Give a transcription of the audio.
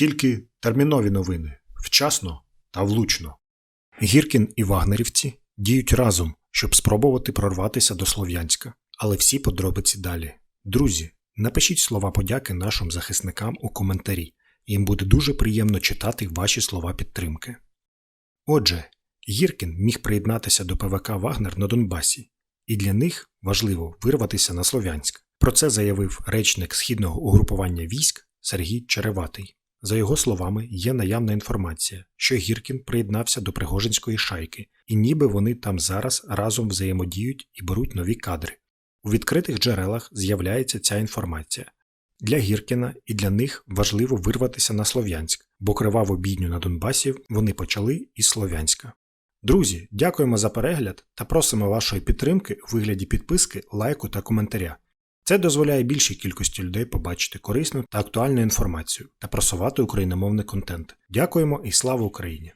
Тільки термінові новини вчасно та влучно. Гіркін і вагнерівці діють разом, щоб спробувати прорватися до Слов'янська. Але всі подробиці далі. Друзі, напишіть слова подяки нашим захисникам у коментарі. Їм буде дуже приємно читати ваші слова підтримки. Отже, Гіркін міг приєднатися до ПВК Вагнер на Донбасі, і для них важливо вирватися на Слов'янськ. Про це заявив речник східного угрупування військ Сергій Череватий. За його словами, є наявна інформація, що Гіркін приєднався до Пригожинської шайки, і ніби вони там зараз разом взаємодіють і беруть нові кадри. У відкритих джерелах з'являється ця інформація. Для Гіркіна і для них важливо вирватися на Слов'янськ, бо криваву бійню на Донбасі вони почали із Слов'янська. Друзі, дякуємо за перегляд та просимо вашої підтримки у вигляді підписки, лайку та коментаря. Це дозволяє більшій кількості людей побачити корисну та актуальну інформацію та просувати україномовний контент. Дякуємо і слава Україні!